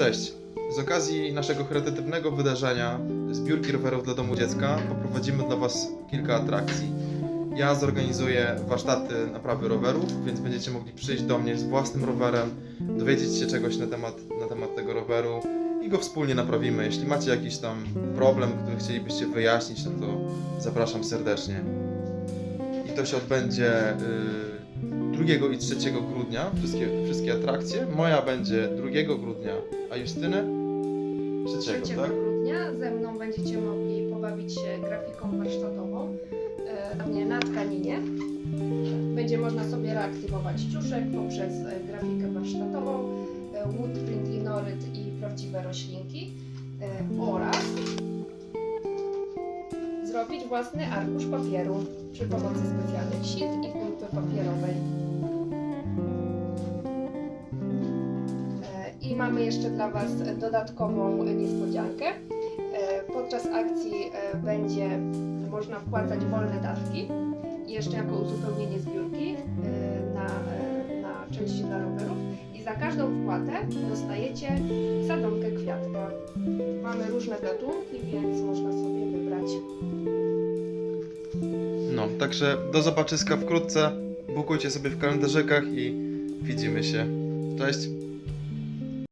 Cześć. Z okazji naszego charytatywnego wydarzenia zbiórki rowerów dla domu dziecka poprowadzimy dla Was kilka atrakcji. Ja zorganizuję warsztaty naprawy rowerów, więc będziecie mogli przyjść do mnie z własnym rowerem, dowiedzieć się czegoś na temat, na temat tego roweru i go wspólnie naprawimy. Jeśli macie jakiś tam problem, który chcielibyście wyjaśnić, no to zapraszam serdecznie. I to się odbędzie y, 2 i 3 grudnia, wszystkie, wszystkie atrakcje. Moja będzie 2 grudnia, a Justyny 3, 3 tak? grudnia ze mną będziecie mogli pobawić się grafiką warsztatową e, na tkaninie. Będzie można sobie reaktywować ciuszek poprzez e, grafikę warsztatową, e, wood print, linoryt i prawdziwe roślinki e, oraz zrobić własny arkusz papieru przy pomocy specjalnych sit i kulpy papierowej. E, I mamy jeszcze dla Was dodatkową niespodziankę. E, Podczas akcji e, będzie można wpłacać wolne dawki i jeszcze jako uzupełnienie zbiórki na, na części dla rowerów. I za każdą wpłatę dostajecie sadzonkę kwiatka. Mamy różne gatunki, więc można sobie No, także do zobaczyska wkrótce. Bukujcie sobie w kalendarzykach i widzimy się. Cześć!